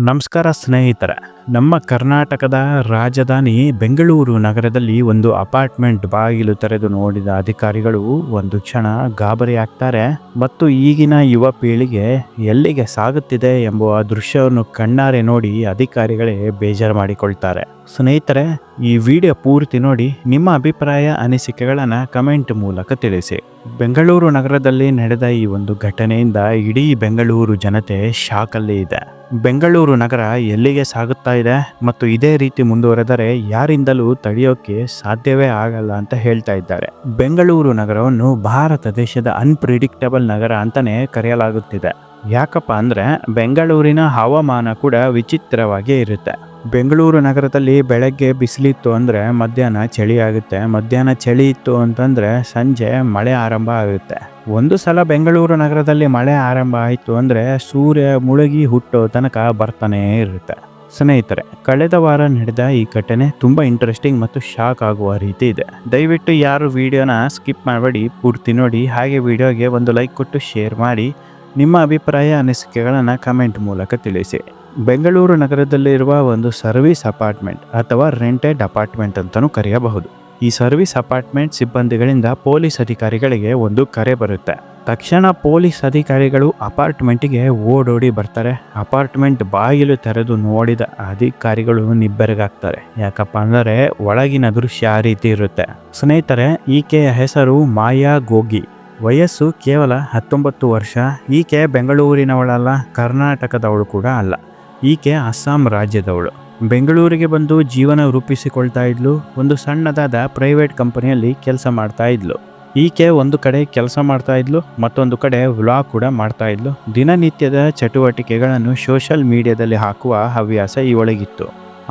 ನಮಸ್ಕಾರ ಸ್ನೇಹಿತರೆ. ನಮ್ಮ ಕರ್ನಾಟಕದ ರಾಜಧಾನಿ ಬೆಂಗಳೂರು ನಗರದಲ್ಲಿ ಒಂದು ಅಪಾರ್ಟ್ಮೆಂಟ್ ಬಾಗಿಲು ತೆರೆದು ನೋಡಿದ ಅಧಿಕಾರಿಗಳು ಒಂದು ಕ್ಷಣ ಗಾಬರಿ ಆಗ್ತಾರೆ ಮತ್ತು ಈಗಿನ ಯುವ ಪೀಳಿಗೆ ಎಲ್ಲಿಗೆ ಸಾಗುತ್ತಿದೆ ಎಂಬುವ ದೃಶ್ಯವನ್ನು ಕಣ್ಣಾರೆ ನೋಡಿ ಅಧಿಕಾರಿಗಳೇ ಬೇಜಾರು ಮಾಡಿಕೊಳ್ತಾರೆ. ಸ್ನೇಹಿತರೆ, ಈ ವಿಡಿಯೋ ಪೂರ್ತಿ ನೋಡಿ ನಿಮ್ಮ ಅಭಿಪ್ರಾಯ, ಅನಿಸಿಕೆಗಳನ್ನು ಕಮೆಂಟ್ ಮೂಲಕ ತಿಳಿಸಿ. ಬೆಂಗಳೂರು ನಗರದಲ್ಲಿ ನಡೆದ ಈ ಒಂದು ಘಟನೆಯಿಂದ ಇಡೀ ಬೆಂಗಳೂರು ಜನತೆ ಶಾಕಲ್ಲಿ ಇದೆ. ಬೆಂಗಳೂರು ನಗರ ಎಲ್ಲಿಗೆ ಸಾಗುತ್ತಾ ಇದೆ ಮತ್ತು ಇದೇ ರೀತಿ ಮುಂದುವರೆದರೆ ಯಾರಿಂದಲೂ ತಡೆಯೋಕೆ ಸಾಧ್ಯವೇ ಆಗಲ್ಲ ಅಂತ ಹೇಳ್ತಾ ಇದ್ದಾರೆ. ಬೆಂಗಳೂರು ನಗರವನ್ನು ಭಾರತ ದೇಶದ ಅನ್ಪ್ರಿಡಿಕ್ಟಬಲ್ ನಗರ ಅಂತಾನೆ ಕರೆಯಲಾಗುತ್ತಿದೆ. ಯಾಕಪ್ಪ ಅಂದ್ರೆ ಬೆಂಗಳೂರಿನ ಹವಾಮಾನ ಕೂಡ ವಿಚಿತ್ರವಾಗಿ ಇರುತ್ತೆ. ಬೆಂಗಳೂರು ನಗರದಲ್ಲಿ ಬೆಳಗ್ಗೆ ಬಿಸಿಲಿತ್ತು ಅಂದರೆ ಮಧ್ಯಾಹ್ನ ಚಳಿ ಆಗುತ್ತೆ ಮಧ್ಯಾಹ್ನ ಚಳಿ ಇತ್ತು ಅಂತಂದರೆ ಸಂಜೆ ಮಳೆ ಆರಂಭ ಆಗುತ್ತೆ. ಒಂದು ಸಲ ಬೆಂಗಳೂರು ನಗರದಲ್ಲಿ ಮಳೆ ಆರಂಭ ಆಯಿತು ಅಂದರೆ ಸೂರ್ಯ ಮುಳುಗಿ ಹುಟ್ಟೋ ತನಕ ಬರ್ತಾನೇ ಇರುತ್ತೆ. ಸ್ನೇಹಿತರೆ, ಕಳೆದ ವಾರ ನಡೆದ ಈ ಘಟನೆ ತುಂಬ ಇಂಟ್ರೆಸ್ಟಿಂಗ್ ಮತ್ತು ಶಾಕ್ ಆಗುವ ರೀತಿ ಇದೆ. ದಯವಿಟ್ಟು ಯಾರು ವಿಡಿಯೋನ ಸ್ಕಿಪ್ ಮಾಡಬೇಡಿ, ಪೂರ್ತಿ ನೋಡಿ. ಹಾಗೆ ವಿಡಿಯೋಗೆ ಒಂದು ಲೈಕ್ ಕೊಟ್ಟು ಶೇರ್ ಮಾಡಿ. ನಿಮ್ಮ ಅಭಿಪ್ರಾಯ, ಅನಿಸಿಕೆಗಳನ್ನು ಕಮೆಂಟ್ ಮೂಲಕ ತಿಳಿಸಿ. ಬೆಂಗಳೂರು ನಗರದಲ್ಲಿರುವ ಒಂದು ಸರ್ವಿಸ್ ಅಪಾರ್ಟ್ಮೆಂಟ್ ಅಥವಾ ರೆಂಟೆಡ್ ಅಪಾರ್ಟ್ಮೆಂಟ್ ಅಂತಲೂ ಕರೆಯಬಹುದು. ಈ ಸರ್ವಿಸ್ ಅಪಾರ್ಟ್ಮೆಂಟ್ ಸಿಬ್ಬಂದಿಗಳಿಂದ ಪೊಲೀಸ್ ಅಧಿಕಾರಿಗಳಿಗೆ ಒಂದು ಕರೆ ಬರುತ್ತೆ. ತಕ್ಷಣ ಪೊಲೀಸ್ ಅಧಿಕಾರಿಗಳು ಅಪಾರ್ಟ್ಮೆಂಟಿಗೆ ಓಡೋಡಿ ಬರ್ತಾರೆ. ಅಪಾರ್ಟ್ಮೆಂಟ್ ಬಾಗಿಲು ತೆರೆದು ನೋಡಿದ ಅಧಿಕಾರಿಗಳು ನಿಬ್ಬೆರಗಾಗ್ತಾರೆ. ಯಾಕಪ್ಪ ಅಂದರೆ ಒಳಗಿನ ದೃಶ್ಯ ಆ ರೀತಿ ಇರುತ್ತೆ. ಸ್ನೇಹಿತರೆ, ಈಕೆಯ ಹೆಸರು ಮಾಯಾ ಗೋಗಿ. ವಯಸ್ಸು ಕೇವಲ ಹತ್ತೊಂಬತ್ತು ವರ್ಷ. ಈಕೆ ಬೆಂಗಳೂರಿನವಳಲ್ಲ, ಕರ್ನಾಟಕದವಳು ಕೂಡ ಅಲ್ಲ. ಈಕೆ ಅಸ್ಸಾಂ ರಾಜ್ಯದವಳು. ಬೆಂಗಳೂರಿಗೆ ಬಂದು ಜೀವನ ರೂಪಿಸಿಕೊಳ್ತಾ ಇದ್ಲು. ಒಂದು ಸಣ್ಣದಾದ ಪ್ರೈವೇಟ್ ಕಂಪನಿಯಲ್ಲಿ ಕೆಲಸ ಮಾಡ್ತಾ ಇದ್ಲು. ಈಕೆ ಒಂದು ಕಡೆ ಕೆಲಸ ಮಾಡ್ತಾ ಇದ್ಲು, ಮತ್ತೊಂದು ಕಡೆ ವ್ಲಾಗ್ ಕೂಡ ಮಾಡ್ತಾ ಇದ್ಲು. ದಿನನಿತ್ಯದ ಚಟುವಟಿಕೆಗಳನ್ನು ಸೋಷಲ್ ಮೀಡಿಯಾದಲ್ಲಿ ಹಾಕುವ ಹವ್ಯಾಸ ಇವಳಿಗಿತ್ತು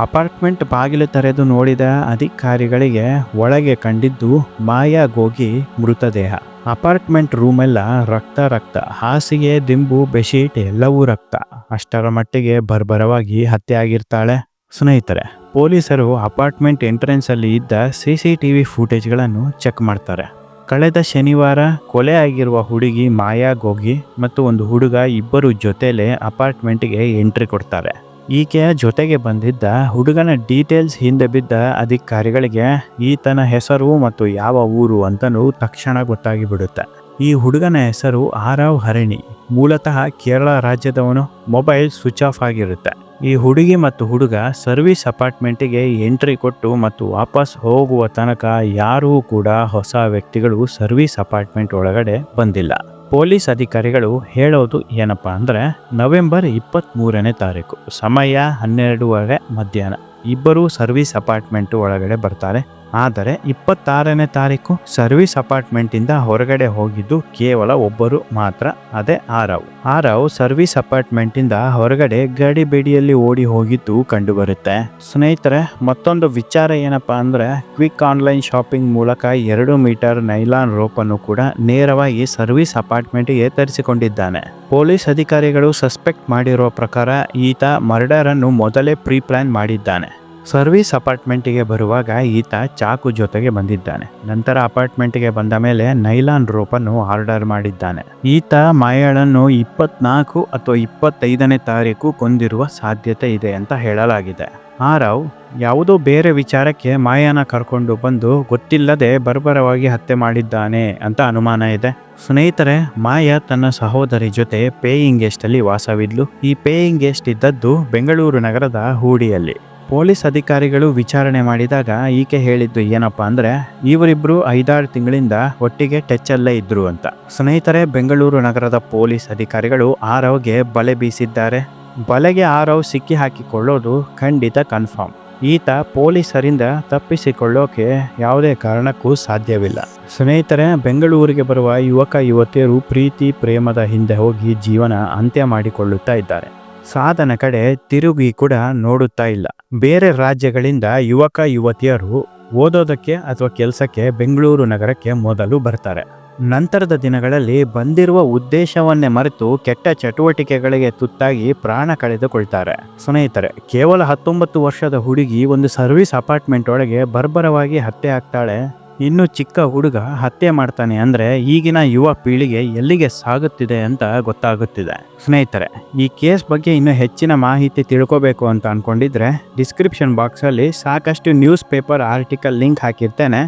ಅಪಾರ್ಟ್ಮೆಂಟ್ ಬಾಗಿಲು ತೆರೆದು ನೋಡಿದ ಅಧಿಕಾರಿಗಳಿಗೆ ಒಳಗೆ ಕಂಡಿದ್ದು ಮಾಯಾ ಗೋಗಿ ಮೃತದೇಹ. ಅಪಾರ್ಟ್ಮೆಂಟ್ ರೂಮೆಲ್ಲ ರಕ್ತ ರಕ್ತ, ಹಾಸಿಗೆ, ದಿಂಬು ಬೆಶೀಟ್ ಎಲ್ಲವೂ ರಕ್ತ. ಅಷ್ಟರ ಮಟ್ಟಿಗೆ ಬರ್ಬರವಾಗಿ ಹತ್ಯೆ ಆಗಿರ್ತಾಳೆ ಸ್ನೇಹಿತರೆ, ಪೊಲೀಸರು ಅಪಾರ್ಟ್ಮೆಂಟ್ ಎಂಟ್ರೆನ್ಸ್ ಅಲ್ಲಿ ಇದ್ದ ಸಿ ಸಿ ಟಿ ವಿ ಫುಟೇಜ್ಗಳನ್ನು ಚೆಕ್ ಮಾಡ್ತಾರೆ. ಕಳೆದ ಶನಿವಾರ ಕೊಲೆ ಆಗಿರುವ ಹುಡುಗಿ ಮಾಯಾ ಗೋಗಿ ಮತ್ತು ಒಂದು ಹುಡುಗ ಇಬ್ಬರು ಜೊತೆಲೆ ಅಪಾರ್ಟ್ಮೆಂಟ್ಗೆ ಎಂಟ್ರಿ ಕೊಡ್ತಾರೆ. ಈಕೆಯ ಜೊತೆಗೆ ಬಂದಿದ್ದ ಹುಡುಗನ ಡೀಟೇಲ್ಸ್ ಹಿಂದೆ ಬಿದ್ದ ಅಧಿಕಾರಿಗಳಿಗೆ ಈತನ ಹೆಸರು ಮತ್ತು ಯಾವ ಊರು ಅಂತಲೂ ತಕ್ಷಣ ಗೊತ್ತಾಗಿ ಬಿಡುತ್ತೆ ಈ ಹುಡುಗನ ಹೆಸರು ಆರವ್ ಹರಿಣಿ. ಮೂಲತಃ ಕೇರಳ ರಾಜ್ಯದವನು. ಮೊಬೈಲ್ ಸ್ವಿಚ್ ಆಫ್ ಆಗಿರುತ್ತೆ. ಈ ಹುಡುಗಿ ಮತ್ತು ಹುಡುಗ ಸರ್ವಿಸ್ ಅಪಾರ್ಟ್ಮೆಂಟಿಗೆ ಎಂಟ್ರಿ ಕೊಟ್ಟು ಮತ್ತು ವಾಪಸ್ ಹೋಗುವ ತನಕ ಯಾರೂ ಕೂಡ ಹೊಸ ವ್ಯಕ್ತಿಗಳು ಸರ್ವಿಸ್ ಅಪಾರ್ಟ್ಮೆಂಟ್ ಒಳಗಡೆ ಬಂದಿಲ್ಲ. ಪೊಲೀಸ್ ಅಧಿಕಾರಿಗಳು ಹೇಳೋದು ಏನಪ್ಪ ಅಂದರೆ, ನವೆಂಬರ್ ಇಪ್ಪತ್ತ್ಮೂರನೇ ತಾರೀಕು, ಸಮಯ ಹನ್ನೆರಡುವರೆ ಮಧ್ಯಾಹ್ನ. ಇಬ್ಬರು ಸರ್ವಿಸ್ ಅಪಾರ್ಟ್ಮೆಂಟ್ ಒಳಗಡೆ ಬರ್ತಾರೆ. ಆದರೆ ಇಪ್ಪತ್ತಾರನೇ ತಾರೀಕು ಸರ್ವಿಸ್ ಅಪಾರ್ಟ್ಮೆಂಟಿಂದ ಹೊರಗಡೆ ಹೋಗಿದ್ದು ಕೇವಲ ಒಬ್ಬರು ಮಾತ್ರ, ಅದೇ ಆರವ್. ಆರವ್ ಸರ್ವಿಸ್ ಅಪಾರ್ಟ್ಮೆಂಟಿಂದ ಹೊರಗಡೆ ಗಡಿ ಬೇಡಿಯಲ್ಲಿ ಓಡಿ ಹೋಗಿದ್ದು ಕಂಡುಬರುತ್ತೆ. ಸ್ನೇಹಿತರೆ, ಮತ್ತೊಂದು ವಿಚಾರ ಏನಪ್ಪಾ ಅಂದ್ರೆ, ಕ್ವಿಕ್ ಆನ್ಲೈನ್ ಶಾಪಿಂಗ್ ಮೂಲಕ ಎರಡು ಮೀಟರ್ ನೈಲಾನ್ ರೋಪನ್ನು ಕೂಡ ನೇರವಾಗಿ ಸರ್ವಿಸ್ ಅಪಾರ್ಟ್ಮೆಂಟ್ಗೆ ತರಿಸಿಕೊಂಡಿದ್ದಾನೆ ಪೊಲೀಸ್ ಅಧಿಕಾರಿಗಳು ಸಸ್ಪೆಕ್ಟ್ ಮಾಡಿರುವ ಪ್ರಕಾರ ಈತ ಮರ್ಡರ್ ಅನ್ನು ಮೊದಲೇ ಪ್ರೀ ಪ್ಲಾನ್ ಮಾಡಿದ್ದಾನೆ. ಸರ್ವಿಸ್ ಅಪಾರ್ಟ್ಮೆಂಟಿಗೆ ಬರುವಾಗ ಈತ ಚಾಕು ಜೊತೆಗೆ ಬಂದಿದ್ದಾನೆ. ನಂತರ ಅಪಾರ್ಟ್ಮೆಂಟ್ಗೆ ಬಂದ ಮೇಲೆ ನೈಲಾನ್ ರೋಪನ್ನು ಆರ್ಡರ್ ಮಾಡಿದ್ದಾನೆ. ಈತ ಮಾಯಾಳನ್ನು ಇಪ್ಪತ್ನಾಲ್ಕು ಅಥವಾ ಇಪ್ಪತ್ತೈದನೇ ತಾರೀಕು ಕೊಂದಿರುವ ಸಾಧ್ಯತೆ ಇದೆ ಅಂತ ಹೇಳಲಾಗಿದೆ. ಆರವ್ ಯಾವುದೋ ಬೇರೆ ವಿಚಾರಕ್ಕೆ ಮಾಯಾನ ಕರ್ಕೊಂಡು ಬಂದು ಗೊತ್ತಿಲ್ಲದೆ ಬರ್ಬರವಾಗಿ ಹತ್ಯೆ ಮಾಡಿದ್ದಾನೆ ಅಂತ ಅನುಮಾನ ಇದೆ. ಸ್ನೇಹಿತರೆ, ಮಾಯಾ ತನ್ನ ಸಹೋದರಿ ಜೊತೆ ಪೇಯಿಂಗ್ ಗೆಸ್ಟ್ ಅಲ್ಲಿ ವಾಸವಿದ್ಲು. ಈ ಪೇಯಿಂಗ್ ಗೆಸ್ಟ್ ಇದ್ದದ್ದು ಬೆಂಗಳೂರು ನಗರದ ಹೂಡಿಯಲ್ಲಿ. ಪೊಲೀಸ್ ಅಧಿಕಾರಿಗಳು ವಿಚಾರಣೆ ಮಾಡಿದಾಗ ಈಕೆ ಹೇಳಿದ್ದು ಏನಪ್ಪಾ ಅಂದ್ರೆ, ಇವರಿಬ್ರು ಐದಾರು ತಿಂಗಳಿಂದ ಒಟ್ಟಿಗೆ ಟಚ್ ಅಲ್ಲೇ ಇದ್ರು ಅಂತ. ಸ್ನೇಹಿತರೆ, ಬೆಂಗಳೂರು ನಗರದ ಪೊಲೀಸ್ ಅಧಿಕಾರಿಗಳು ಆರವ್ಗೆ ಬಲೆ ಬೀಸಿದ್ದಾರೆ. ಬಲೆಗೆ ಆರವ್ ಸಿಕ್ಕಿ ಹಾಕಿಕೊಳ್ಳೋದು ಖಂಡಿತ ಕನ್ಫರ್ಮ್. ಈತ ಪೊಲೀಸರಿಂದ ತಪ್ಪಿಸಿಕೊಳ್ಳೋಕೆ ಯಾವುದೇ ಕಾರಣಕ್ಕೂ ಸಾಧ್ಯವಿಲ್ಲ. ಸ್ನೇಹಿತರೆ, ಬೆಂಗಳೂರಿಗೆ ಬರುವ ಯುವಕ ಯುವತಿಯರು ಪ್ರೀತಿ, ಪ್ರೇಮದ ಹಿಂದೆ ಹೋಗಿ ಜೀವನ ಅಂತ್ಯ ಮಾಡಿಕೊಳ್ಳುತ್ತಾ ಇದ್ದಾರೆ. ಸಾಧನ ಕಡೆ ತಿರುಗಿ ಕೂಡ ನೋಡುತ್ತಾ ಇಲ್ಲ. ಬೇರೆ ರಾಜ್ಯಗಳಿಂದ ಯುವಕ, ಯುವತಿಯರು ಓದೋದಕ್ಕೆ ಅಥವಾ ಕೆಲಸಕ್ಕೆ ಬೆಂಗಳೂರು ನಗರಕ್ಕೆ ಮೊದಲು ಬರ್ತಾರೆ. ನಂತರದ ದಿನಗಳಲ್ಲಿ ಬಂದಿರುವ ಉದ್ದೇಶವನ್ನೇ ಮರೆತು ಕೆಟ್ಟ ಚಟುವಟಿಕೆಗಳಿಗೆ ತುತ್ತಾಗಿ ಪ್ರಾಣ ಕಳೆದುಕೊಳ್ತಾರೆ. ಸ್ನೇಹಿತರೆ, ಕೇವಲ ಹತ್ತೊಂಬತ್ತು ವರ್ಷದ ಹುಡುಗಿ ಒಂದು ಸರ್ವಿಸ್ ಅಪಾರ್ಟ್ಮೆಂಟ್ ಒಳಗೆ ಬರ್ಬರವಾಗಿ ಹತ್ಯೆ ಆಗ್ತಾಳೆ. ಇನ್ನು ಚಿಕ್ಕ ಹುಡುಗ ಹತ್ಯೆ ಮಾಡ್ತಾನೆ ಅಂದ್ರೆ ಈಗಿನ ಯುವ ಪೀಳಿಗೆ ಎಲ್ಲಿಗೆ ಸಾಗುತ್ತಿದೆ ಅಂತ ಗೊತ್ತಾಗುತ್ತಿದೆ. ಸ್ನೇಹಿತರೆ, ಈ ಕೇಸ್ ಬಗ್ಗೆ ಇನ್ನೂ ಹೆಚ್ಚಿನ ಮಾಹಿತಿ ತಿಳ್ಕೋಬೇಕು ಅಂತ ಅನ್ಕೊಂಡಿದ್ರೆ ಡಿಸ್ಕ್ರಿಪ್ಷನ್ ಬಾಕ್ಸಲ್ಲಿ ಸಾಕಷ್ಟು ನ್ಯೂಸ್ ಪೇಪರ್ ಆರ್ಟಿಕಲ್ ಲಿಂಕ್ ಹಾಕಿರ್ತೇನೆ.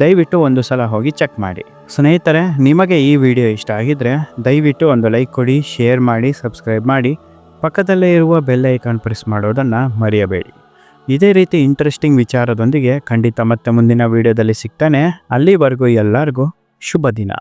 ದಯವಿಟ್ಟು ಒಂದು ಸಲ ಹೋಗಿ ಚೆಕ್ ಮಾಡಿ. ಸ್ನೇಹಿತರೆ, ನಿಮಗೆ ಈ ವಿಡಿಯೋ ಇಷ್ಟ ಆಗಿದ್ರೆ ದಯವಿಟ್ಟು ಒಂದು ಲೈಕ್ ಕೊಡಿ, ಶೇರ್ ಮಾಡಿ, ಸಬ್ಸ್ಕ್ರೈಬ್ ಮಾಡಿ. ಪಕ್ಕದಲ್ಲೇ ಇರುವ ಬೆಲ್ ಐಕಾನ್ ಪ್ರೆಸ್ ಮಾಡೋದನ್ನು ಮರೆಯಬೇಡಿ. ಇದೇ ರೀತಿ ಇಂಟ್ರೆಸ್ಟಿಂಗ್ ವಿಚಾರದೊಂದಿಗೆ ಖಂಡಿತ ಮತ್ತೆ ಮುಂದಿನ ವಿಡಿಯೋದಲ್ಲಿ ಸಿಗ್ತಾನೆ. ಅಲ್ಲಿವರೆಗೂ ಎಲ್ಲರಿಗೂ ಶುಭ ದಿನ.